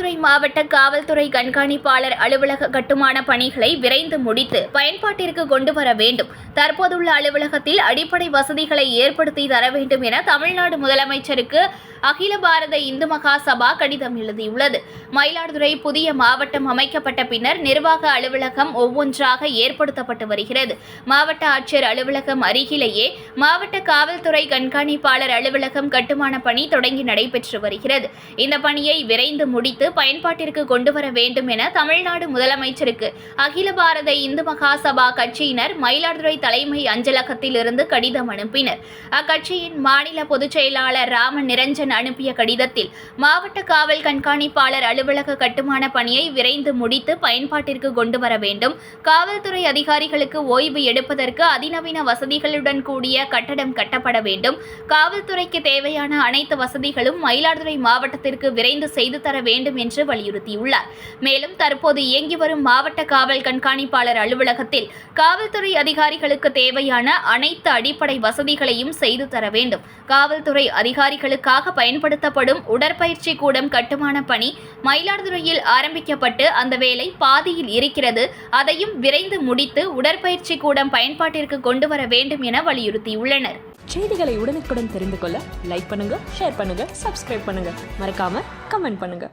மாவட்ட காவல்துறை கண்காணிப்பாளர் அலுவலக கட்டுமான பணிகளை விரைந்து முடித்து பயன்பாட்டிற்கு கொண்டு வர வேண்டும். தற்போதுள்ள அலுவலகத்தில் அடிப்படை வசதிகளை ஏற்படுத்தி தர வேண்டும் என தமிழ்நாடு முதலமைச்சருக்கு அகில பாரத இந்து மகா சபா கடிதம் எழுதியுள்ளது. மயிலாடுதுறை புதிய மாவட்டம் அமைக்கப்பட்ட பின்னர் நிர்வாக அலுவலகம் ஒவ்வொன்றாக ஏற்படுத்தப்பட்டு வருகிறது. மாவட்ட ஆட்சியர் அலுவலகம் அருகிலேயே மாவட்ட காவல்துறை கண்காணிப்பாளர் அலுவலகம் கட்டுமான பணி தொடங்கி நடைபெற்று வருகிறது. இந்த பணியை விரைந்து முடித்து பயன்பாட்டிற்கு கொண்டு வர வேண்டும் என தமிழ்நாடு முதலமைச்சருக்கு அகில பாரத இந்து மகா சபா கட்சியினர் மயிலாடுதுறை தலைமை அஞ்சலகத்தில் இருந்து கடிதம் அனுப்பினர். அக்கட்சியின் மாநில பொதுச் செயலாளர் ராம நிரஞ்சன் அனுப்பிய கடிதத்தில் மாவட்ட காவல் கண்காணிப்பாளர் அலுவலக கட்டுமான பணியை விரைந்து முடித்து பயன்பாட்டிற்கு கொண்டு வர வேண்டும். காவல்துறை அதிகாரிகளுக்கு ஓய்வு எடுப்பதற்கு அதிநவீன வசதிகளுடன் கூடிய கட்டடம் கட்டப்பட வேண்டும். காவல்துறைக்கு தேவையான அனைத்து வசதிகளும் மயிலாடுதுறை மாவட்டத்திற்கு விரைந்து செய்து தர வேண்டும் என்று வலியுறுத்தியுள்ளார். மேலும் தற்போது இயங்கி வரும் மாவட்ட காவல் கண்காணிப்பாளர் அலுவலகத்தில் காவல்துறை அதிகாரிகளுக்கு தேவையான அனைத்து அடிப்படை வசதிகளையும் செய்து தர வேண்டும். காவல்துறை அதிகாரிகளுக்காக பயன்படுத்தப்படும் உடற்பயிற்சி கூடம் கட்டுமான பணி மயிலாடுதுறையில் ஆரம்பிக்கப்பட்டு அந்த வேலை பாதியில் இருக்கிறது. அதையும் விரைந்து முடித்து உடற்பயிற்சி கூடம் பயன்பாட்டிற்கு கொண்டு வர வேண்டும் என வலியுறுத்தியுள்ளனர். செய்திகளை உடனுக்குடன் தெரிந்து கொள்ள லைக் பண்ணுங்க ஷேர் பண்ணுங்க சப்ஸ்கிரைப் பண்ணுங்க. மறக்காம கமெண்ட் பண்ணுங்க.